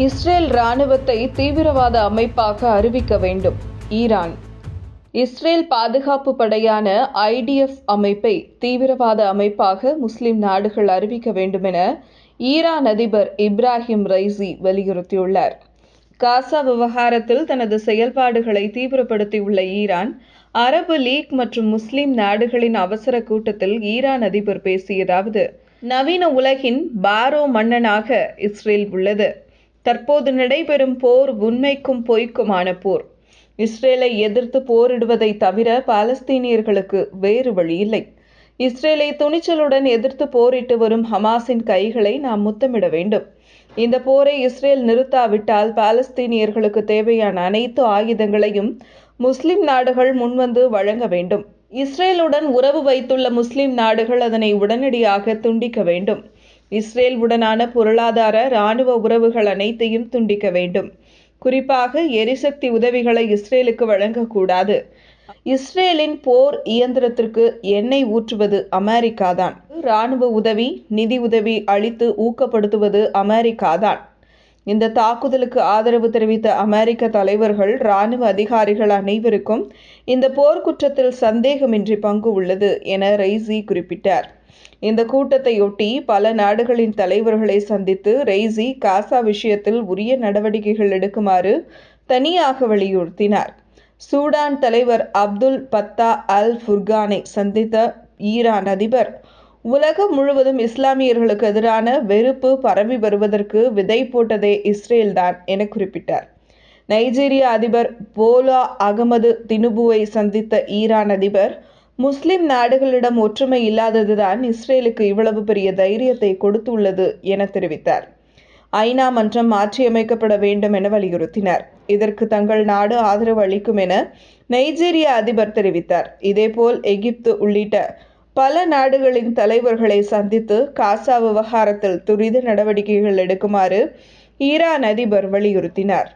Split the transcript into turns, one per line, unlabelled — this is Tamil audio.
இஸ்ரேல் ராணுவத்தை தீவிரவாத அமைப்பாக அறிவிக்க வேண்டும். ஈரான். இஸ்ரேல் பாதுகாப்பு படையான ஐடிஎஃப் அமைப்பை தீவிரவாத அமைப்பாக முஸ்லிம் நாடுகள் அறிவிக்க வேண்டுமென ஈரான் அதிபர் இப்ராஹிம் ரைசி வலியுறுத்தியுள்ளார். காசா விவகாரத்தில் தனது செயல்பாடுகளை தீவிரப்படுத்தியுள்ள ஈரான் அரபு லீக் மற்றும் முஸ்லிம் நாடுகளின் அவசர கூட்டத்தில் ஈரான் அதிபர் பேசியதாவது நவீன உலகின் பாரோ மன்னனாக இஸ்ரேல் உள்ளது. தற்போது நடைபெறும் போர் உண்மைக்கும் பொய்க்குமான போர். இஸ்ரேலை எதிர்த்து போரிடுவதை தவிர பாலஸ்தீனியர்களுக்கு வேறு வழி இல்லை. இஸ்ரேலை துணிச்சலுடன் எதிர்த்து போரிட்டு வரும் ஹமாஸின் கைகளை நாம் முத்தமிட வேண்டும். இந்த போரை இஸ்ரேல் நிறுத்தாவிட்டால் பாலஸ்தீனியர்களுக்கு தேவையான அனைத்து ஆயுதங்களையும் முஸ்லிம் நாடுகள் முன்வந்து வழங்க வேண்டும். இஸ்ரேலுடன் உறவு வைத்துள்ள முஸ்லிம் நாடுகள் அதனை உடனடியாக துண்டிக்க வேண்டும். இஸ்ரேல் உடனான பொருளாதார இராணுவ உறவுகள் அனைத்தையும் துண்டிக்க வேண்டும். குறிப்பாக எரிசக்தி உதவிகளை இஸ்ரேலுக்கு வழங்கக்கூடாது. இஸ்ரேலின் போர் இயந்திரத்திற்கு எண்ணெய் ஊற்றுவது அமெரிக்காதான். இராணுவ உதவி நிதி உதவி அளித்து ஊக்கப்படுத்துவது அமெரிக்காதான். இந்த தாக்குதலுக்கு ஆதரவு தெரிவித்த அமெரிக்க தலைவர்கள் இராணுவ அதிகாரிகள் அனைவருக்கும் இந்த போர்க்குற்றத்தில் சந்தேகமின்றி பங்கு உள்ளது என ரைசி குறிப்பிட்டார். இந்த கூட்டத்தையொட்டி பல நாடுகளின் தலைவர்களை சந்தித்து ரெய்சி காசா விஷயத்தில் உரிய நடவடிக்கைகள் எடுக்குமாறு தனியாக வலியுறுத்தினார். சூடான் தலைவர் அப்துல் பத்தா அல் ஃபுர்கானை சந்தித்த ஈரான் அதிபர் உலகம் முழுவதும் இஸ்லாமியர்களுக்கு எதிரான வெறுப்பு பரவி வருவதற்கு விதை போட்டதே இஸ்ரேல்தான் என குறிப்பிட்டார். நைஜீரிய அதிபர் போலா அகமது தினுபுவை சந்தித்த ஈரான் அதிபர் முஸ்லிம் நாடுகளிடம் ஒற்றுமை இல்லாததுதான் இஸ்ரேலுக்கு இவ்வளவு பெரிய தைரியத்தை கொடுத்துள்ளது என தெரிவித்தார். ஐநா மன்றம் மாற்றியமைக்கப்பட வேண்டும் என வலியுறுத்தினார். இதற்கு தங்கள் நாடு ஆதரவு அளிக்கும் என நைஜீரிய அதிபர் தெரிவித்தார். இதேபோல் எகிப்து உள்ளிட்ட பல நாடுகளின் தலைவர்களை சந்தித்து காசா விவகாரத்தில் துரித நடவடிக்கைகள் எடுக்குமாறு ஈரான் அதிபர் வலியுறுத்தினார்.